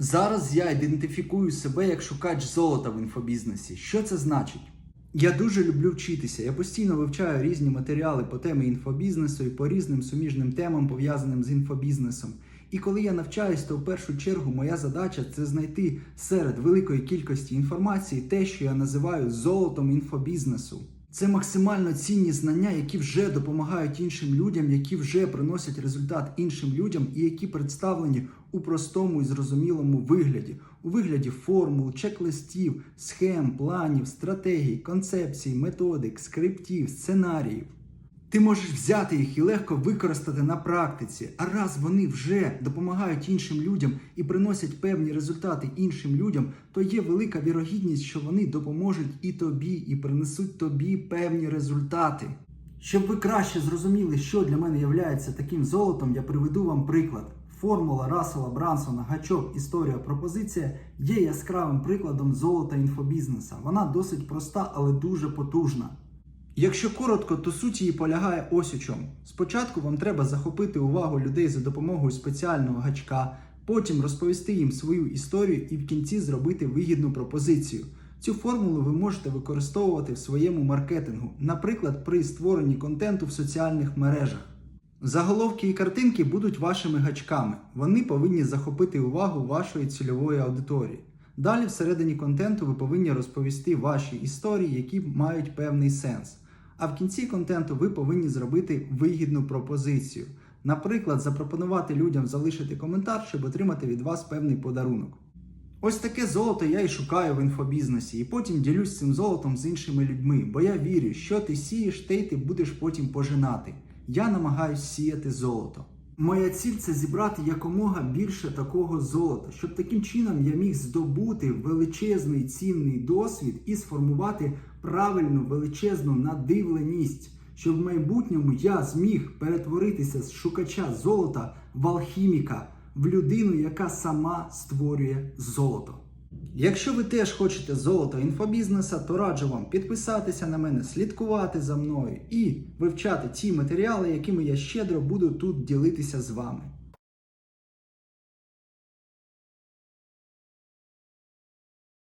Зараз я ідентифікую себе як шукач золота в інфобізнесі. Що це значить? Я дуже люблю вчитися. Я постійно вивчаю різні матеріали по темі інфобізнесу і по різним суміжним темам, пов'язаним з інфобізнесом. І коли я навчаюсь, то в першу чергу моя задача це знайти серед великої кількості інформації те, що я називаю золотом інфобізнесу. Це максимально цінні знання, які вже допомагають іншим людям, які вже приносять результат іншим людям, і які представлені у простому і зрозумілому вигляді, у вигляді формул, чек-листів, схем, планів, стратегій, концепцій, методик, скриптів, сценаріїв. Ти можеш взяти їх і легко використати на практиці. А раз вони вже допомагають іншим людям і приносять певні результати іншим людям, то є велика вірогідність, що вони допоможуть і тобі, і принесуть тобі певні результати. Щоб ви краще зрозуміли, що для мене є таким золотом, я приведу вам приклад. Формула Рассела Брансона гачок історія пропозиція є яскравим прикладом золота інфобізнеса. Вона досить проста, але дуже потужна. Якщо коротко, то суть її полягає ось у чому. Спочатку вам треба захопити увагу людей за допомогою спеціального гачка, потім розповісти їм свою історію і в кінці зробити вигідну пропозицію. Цю формулу ви можете використовувати в своєму маркетингу, наприклад, при створенні контенту в соціальних мережах. Заголовки і картинки будуть вашими гачками. Вони повинні захопити увагу вашої цільової аудиторії. Далі, всередині контенту, ви повинні розповісти ваші історії, які мають певний сенс. А в кінці контенту ви повинні зробити вигідну пропозицію. Наприклад, запропонувати людям залишити коментар, щоб отримати від вас певний подарунок. Ось таке золото я і шукаю в інфобізнесі, і потім ділюсь цим золотом з іншими людьми, бо я вірю, що ти сієш, те й ти будеш потім пожинати. Я намагаюсь сіяти золото. Моя ціль це зібрати якомога більше такого золота, щоб таким чином я міг здобути величезний цінний досвід і сформувати правильну величезну надивленість, щоб в майбутньому я зміг перетворитися з шукача золота в алхіміка, в людину, яка сама створює золото. Якщо ви теж хочете золото інфобізнеса, то раджу вам підписатися на мене, слідкувати за мною і вивчати ті матеріали, якими я щедро буду тут ділитися з вами.